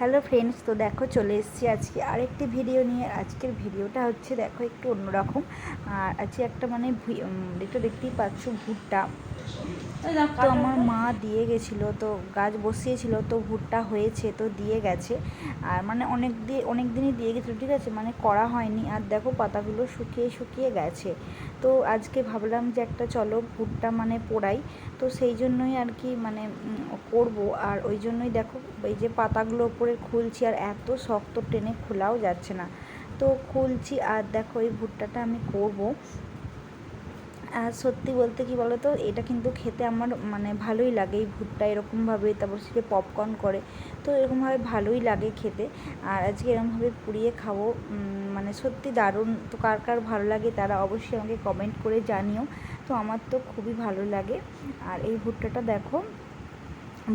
Hello friends তো দেখো চলে এসেছি আজকে আরেকটি ভিডিও নিয়ে। আজকের ভিডিওটা হচ্ছে দেখো একটু অন্যরকম। আর আজকে একটা মানে একটু দেখতেই পাচ্ছ ভুট্টা। তো, আমার মা দিয়ে গেছিল, তো গাছ বসিয়েছিল, তো ভুট্টা হয়েছে, তো দিয়ে গেছে। আর মানে অনেক দিয়ে অনেক দিনই দিয়ে গেছিল, ঠিক আছে? মানে করা হয়নি, আর দেখো পাতাগুলো শুকিয়ে শুকিয়ে গেছে। তো আজকে ভাবলাম যে একটা চলো ভুট্টা মানে পোড়াই, তো সেই জন্যই আর কি মানে করব। আর ওই জন্যই দেখো, এই যে পাতাগুলো ওপরে খুলছি, আর এত শক্ত টেনে খোলাও যাচ্ছে না। তো খুলছি, আর দেখো এই ভুট্টাটা আমি করব। সত্যি বলতে কি বলো তো এটা কিন্তু খেতে আমার মানে ভালোই লাগে এই ভুট্টা এরকমভাবে, তারপর সেটা পপকর্ন করে, তো এরকমভাবে ভালোই লাগে খেতে। আর আজকে এরকমভাবে পুড়িয়ে খাব মানে সত্যি দারুণ। তো কার কার ভালো লাগে তারা অবশ্যই আমাকে কমেন্ট করে জানিও। তো আমার তো খুবই ভালো লাগে। আর এই ভুট্টাটা দেখো,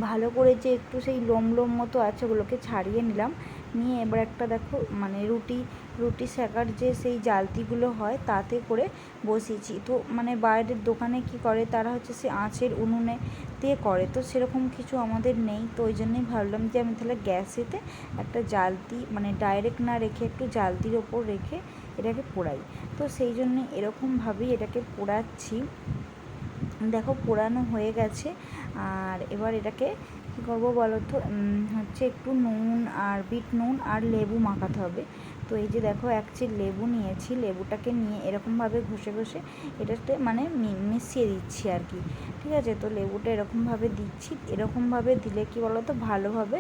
ভালো করে যে একটু সেই লোম লোম মতো আছে, ওগুলোকে ছাড়িয়ে নিলাম। নিয়ে এবার একটা দেখো মানে রুটি রুটি সেকার যে সেই জালতিগুলো হয়, তাতে করে বসিয়েছি। তো মানে বাইরের দোকানে কি করে, তারা হচ্ছে সে আঁচের উনুনে দিয়ে করে। তো সেরকম কিছু আমাদের নেই, তো ওই জন্যই ভাবলাম যে আমি তাহলে গ্যাসেতে একটা জালতি মানে ডাইরেক্ট না রেখে একটু জালতির ওপর রেখে এটাকে পোড়াই। তো সেই জন্য এরকমভাবেই এটাকে পোড়াচ্ছি। দেখো পোড়ানো হয়ে গেছে, আর এবার এটাকে কী করব বলো তো? হচ্ছে একটু নুন আর বিট নুন আর লেবু মাখাতে হবে। তো এই যে দেখো, এক চির লেবু নিয়েছি। লেবুটাকে নিয়ে এরকমভাবে ঘষে ঘষে এটাতে মানে মিশিয়ে দিচ্ছি আর কি। ঠিক আছে? তো লেবুটা এরকমভাবে দিচ্ছি। এরকমভাবে দিলে কি বলো তো ভালোভাবে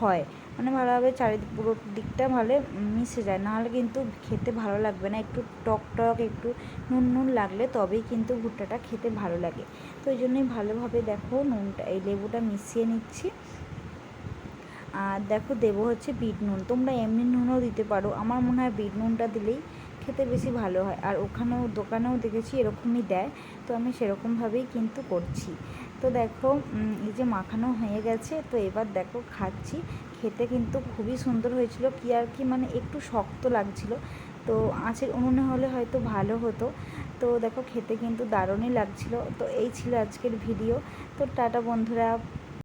হয়। মানে ভালোভাবে চারিদিক পুরো দিকটা ভালো মিশে যায়। নাহলে কিন্তু খেতে ভালো লাগবে না। একটু টক টক, একটু নুন নুন লাগলে তবেই কিন্তু ভুট্টাটা খেতে ভালো লাগে। তো ওই জন্যই ভালোভাবে দেখো নুনটা, এই লেবুটা মিশিয়ে নিচ্ছি। আর দেখো দেবো হচ্ছে বিট নুন। তোমরা এমনি নুনও দিতে পারো। আমার মনে হয় বিট নুনটা দিলেই খেতে বেশি ভালো হয়। আর ওখানেও দোকানেও দেখেছি এরকমই দেয়। তো আমি সেরকমভাবেই কিন্তু করছি। তো দেখো এই যে মাখানো হয়ে গেছে, তো এবার দেখো খাচ্ছি। খেতে কিন্তু খুবই সুন্দর হয়েছিল, কি আর কি মানে একটু শক্ত লাগছিল। তো আঁচের উনুনে হলে হয়তো ভালো হতো। তো দেখো খেতে কিন্তু দারুণই লাগছিল। তো এই ছিল আজকের ভিডিও। তো টাটা বন্ধুরা।